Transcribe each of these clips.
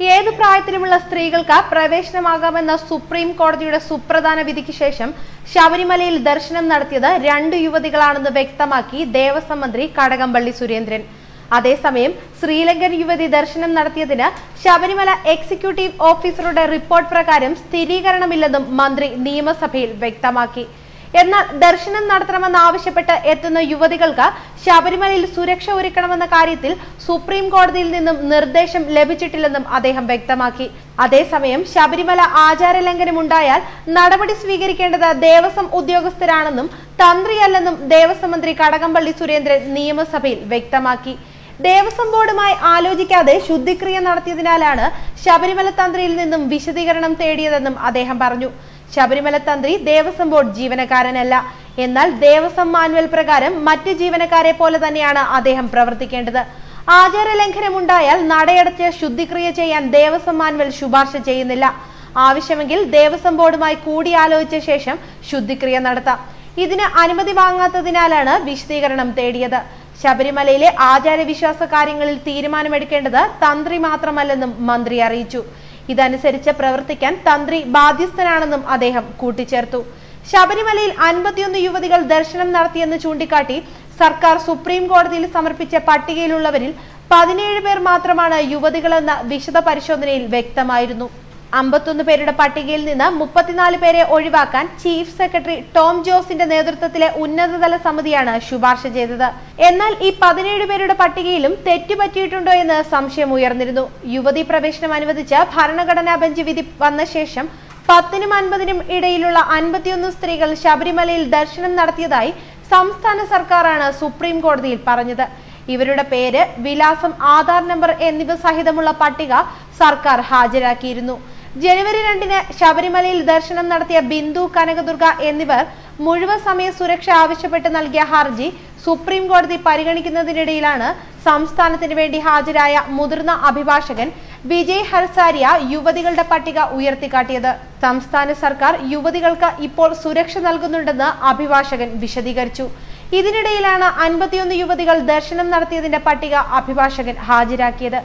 ഏത് പ്രായത്തിലുമുള്ള സ്ത്രീകൾക്ക് പ്രവേശനമാകാമെന്ന സുപ്രീം കോടതിയുടെ സുപ്രധാന വിധിക്ക് ശേഷം ശബരിമലയിൽ ദർശനം നടത്തിയത് രണ്ട് യുവതികളാണെന്ന് വ്യക്തമാക്കി ദേവസ്വം മന്ത്രി കടകംപള്ളി സുരേന്ദ്രൻ. അതേസമയം ശ്രീലങ്കൻ യുവതി ദർശനം നടത്തിയതിന് ശബരിമല എക്സിക്യൂട്ടീവ് ഓഫീസറുടെ റിപ്പോർട്ട് പ്രകാരം സ്ഥിരീകരണമില്ലെന്നും മന്ത്രി നിയമസഭയിൽ വ്യക്തമാക്കി. എന്നാൽ ദർശനം നടത്തണമെന്ന് ആവശ്യപ്പെട്ട് എത്തുന്ന യുവതികൾക്ക് ശബരിമലയിൽ സുരക്ഷ ഒരുക്കണമെന്ന കാര്യത്തിൽ സുപ്രീം കോടതിയിൽ നിന്നും നിർദ്ദേശം ലഭിച്ചിട്ടില്ലെന്നും അദ്ദേഹം വ്യക്തമാക്കി. അതേസമയം ശബരിമല ആചാര ലംഘനമുണ്ടായാൽ നടപടി സ്വീകരിക്കേണ്ടത് ദേവസ്വം ഉദ്യോഗസ്ഥരാണെന്നും തന്ത്രിയല്ലെന്നും ദേവസ്വം മന്ത്രി കടകംപള്ളി സുരേന്ദ്രൻ നിയമസഭയിൽ വ്യക്തമാക്കി. ദേവസ്വം ബോർഡുമായി ആലോചിക്കാതെ ശുദ്ധിക്രിയ നടത്തിയതിനാലാണ് ശബരിമല തന്ത്രിയിൽ നിന്നും വിശദീകരണം തേടിയതെന്നും അദ്ദേഹം പറഞ്ഞു. ശബരിമല തന്ത്രി ദേവസ്വം ബോർഡ് ജീവനക്കാരനല്ല. എന്നാൽ ദേവസ്വം മാനുവൽ പ്രകാരം മറ്റ് ജീവനക്കാരെ പോലെ തന്നെയാണ് അദ്ദേഹം പ്രവർത്തിക്കേണ്ടത്. ആചാര ലംഘനമുണ്ടായാൽ നടയടച്ച് ശുദ്ധിക്രിയ ചെയ്യാൻ ദേവസ്വം മാനുവൽ ശുപാർശ ചെയ്യുന്നില്ല. ആവശ്യമെങ്കിൽ ദേവസ്വം ബോർഡുമായി കൂടിയാലോചിച്ച ശേഷം ശുദ്ധിക്രിയ നടത്താം. ഇതിന് അനുമതി വാങ്ങാത്തതിനാലാണ് വിശദീകരണം തേടിയത്. ശബരിമലയിലെ ആചാരവിശ്വാസ കാര്യങ്ങളിൽ തീരുമാനമെടുക്കേണ്ടത് തന്ത്രി മാത്രമല്ലെന്നും മന്ത്രി അറിയിച്ചു. ഇതനുസരിച്ച് പ്രവർത്തിക്കാൻ തന്ത്രി ബാധ്യസ്ഥനാണെന്നും അദ്ദേഹം കൂട്ടിച്ചേർത്തു. ശബരിമലയിൽ അൻപത്തിയൊന്ന് യുവതികൾ ദർശനം നടത്തിയെന്ന് ചൂണ്ടിക്കാട്ടി സർക്കാർ സുപ്രീം കോടതിയിൽ സമർപ്പിച്ച പട്ടികയിലുള്ളവരിൽ പതിനേഴ് പേർ മാത്രമാണ് യുവതികളെന്ന വിശദ പരിശോധനയിൽ വ്യക്തമായിരുന്നു. അമ്പത്തൊന്ന് പേരുടെ പട്ടികയിൽ നിന്ന് മുപ്പത്തിനാല് പേരെ ഒഴിവാക്കാൻ ചീഫ് സെക്രട്ടറി ടോം ജോസിന്റെ നേതൃത്വത്തിലെ ഉന്നതതല സമിതിയാണ് ശുപാർശ ചെയ്തത്. എന്നാൽ ഈ പതിനേഴ് പേരുടെ പട്ടികയിലും തെറ്റുപറ്റിയിട്ടുണ്ടോ എന്ന് സംശയം ഉയർന്നിരുന്നു. യുവതി പ്രവേശനം അനുവദിച്ച ഭരണഘടനാ ബെഞ്ച് വിധി വന്ന ശേഷം പത്തിനും അൻപതിനും ഇടയിലുള്ള അൻപത്തിയൊന്ന് സ്ത്രീകൾ ശബരിമലയിൽ ദർശനം നടത്തിയതായി സംസ്ഥാന സർക്കാരാണ് സുപ്രീം കോടതിയിൽ പറഞ്ഞത്. ഇവരുടെ പേര് വിലാസം ആധാർ നമ്പർ എന്നിവ സഹിതമുള്ള പട്ടിക സർക്കാർ ഹാജരാക്കിയിരുന്നു. ജനുവരി രണ്ടിന് ശബരിമലയിൽ ദർശനം നടത്തിയ ബിന്ദു കനകദുർഗ എന്നിവർ മുഴുവൻ സമയ സുരക്ഷ ആവശ്യപ്പെട്ട് നൽകിയ ഹർജി സുപ്രീം കോടതി പരിഗണിക്കുന്നതിനിടയിലാണ് സംസ്ഥാനത്തിന് വേണ്ടി ഹാജരായ മുതിർന്ന അഭിഭാഷകൻ വിജയ് ഹർസാരിയ യുവതികളുടെ പട്ടിക ഉയർത്തിക്കാട്ടിയത്. സംസ്ഥാന സർക്കാർ യുവതികൾക്ക് ഇപ്പോൾ സുരക്ഷ നൽകുന്നുണ്ടെന്ന് അഭിഭാഷകൻ വിശദീകരിച്ചു. ഇതിനിടയിലാണ് അൻപത്തിയൊന്ന് യുവതികൾ ദർശനം നടത്തിയതിന്റെ പട്ടിക അഭിഭാഷകൻ ഹാജരാക്കിയത്.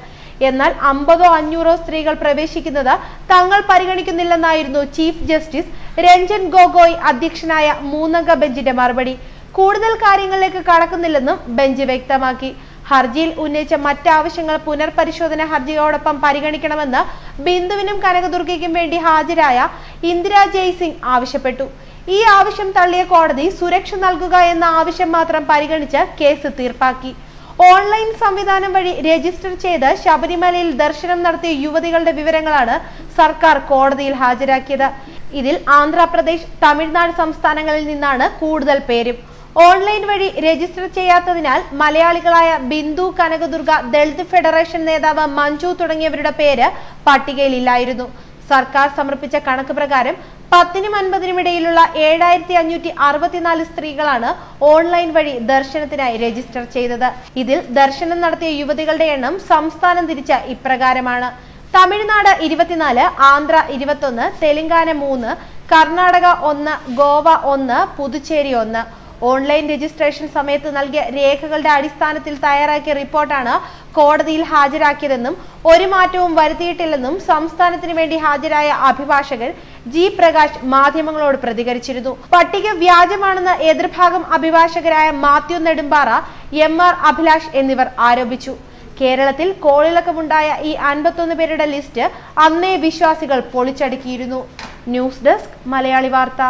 എന്നാൽ അമ്പതോ അഞ്ഞൂറോ സ്ത്രീകൾ പ്രവേശിക്കുന്നത് തങ്ങൾ പരിഗണിക്കുന്നില്ലെന്നായിരുന്നു ചീഫ് ജസ്റ്റിസ് രഞ്ജൻ ഗൊഗോയ് അധ്യക്ഷനായ മൂന്നംഗ ബെഞ്ചിന്റെ മറുപടി. കൂടുതൽ കാര്യങ്ങളിലേക്ക് കടക്കുന്നില്ലെന്നും ബെഞ്ച് വ്യക്തമാക്കി. ഹർജിയിൽ ഉന്നയിച്ച മറ്റാവശ്യങ്ങൾ പുനർപരിശോധന ഹർജിയോടൊപ്പം പരിഗണിക്കണമെന്ന് ബിന്ദുവിനും കനകദുർഗയ്ക്കും വേണ്ടി ഹാജരായ ഇന്ദിരാ ജയ്സിംഗ് ആവശ്യപ്പെട്ടു. ഈ ആവശ്യം തള്ളിയ കോടതി സുരക്ഷ നൽകുക എന്ന ആവശ്യം മാത്രം പരിഗണിച്ച് കേസ് തീർപ്പാക്കി. ഓൺലൈൻ സംവിധാനം വഴി രജിസ്റ്റർ ചെയ്ത് ശബരിമലയിൽ ദർശനം നടത്തിയ യുവതികളുടെ വിവരങ്ങളാണ് സർക്കാർ കോടതിയിൽ ഹാജരാക്കിയത്. ഇതിൽ ആന്ധ്രാപ്രദേശ് തമിഴ്നാട് സംസ്ഥാനങ്ങളിൽ നിന്നാണ് കൂടുതൽ പേരും. ഓൺലൈൻ വഴി രജിസ്റ്റർ ചെയ്യാത്തതിനാൽ മലയാളികളായ ബിന്ദു കനകദുർഗ ദളിത് ഫെഡറേഷൻ നേതാവ് മഞ്ജു തുടങ്ങിയവരുടെ പേര് പട്ടികയിലില്ലായിരുന്നു. സർക്കാർ സമർപ്പിച്ച കണക്ക് പ്രകാരം പത്തിനും അൻപതിനും ഇടയിലുള്ള ഏഴായിരത്തി അഞ്ഞൂറ്റി അറുപത്തിനാല് സ്ത്രീകളാണ് ഓൺലൈൻ വഴി ദർശനത്തിനായി രജിസ്റ്റർ ചെയ്തത്. ഇതിൽ ദർശനം നടത്തിയ യുവതികളുടെ എണ്ണം സംസ്ഥാനം തിരിച്ച ഇപ്രകാരമാണ്. തമിഴ്നാട് ഇരുപത്തിനാല് ആന്ധ്ര ഇരുപത്തൊന്ന് തെലങ്കാന മൂന്ന് കർണാടക ഒന്ന് ഗോവ ഒന്ന് പുതുച്ചേരി ഒന്ന്. ഓൺലൈൻ രജിസ്ട്രേഷൻ സമയത്ത് നൽകിയ രേഖകളുടെ അടിസ്ഥാനത്തിൽ തയ്യാറാക്കിയ റിപ്പോർട്ടാണ് കോടതിയിൽ ഹാജരാക്കിയതെന്നും ഒരു മാറ്റവും വരുത്തിയിട്ടില്ലെന്നും സംസ്ഥാനത്തിന് വേണ്ടി ഹാജരായ അഭിഭാഷകൻ ജി പ്രകാശ് മാധ്യമങ്ങളോട് പ്രതികരിച്ചിരുന്നു. പട്ടിക വ്യാജമാണെന്ന് എതിർഭാഗം അഭിഭാഷകരായ മാത്യു നെടുമ്പാറ എം ആർ അഭിലാഷ് എന്നിവർ ആരോപിച്ചു. കേരളത്തിൽ കോളിളക്കമുണ്ടായ ഈ അൻപത്തൊന്ന് പേരുടെ ലിസ്റ്റ് അന്നേ വിശ്വാസികൾ പൊളിച്ചടുക്കിയിരുന്നു. ന്യൂസ് ഡെസ്ക് മലയാളി വാർത്ത.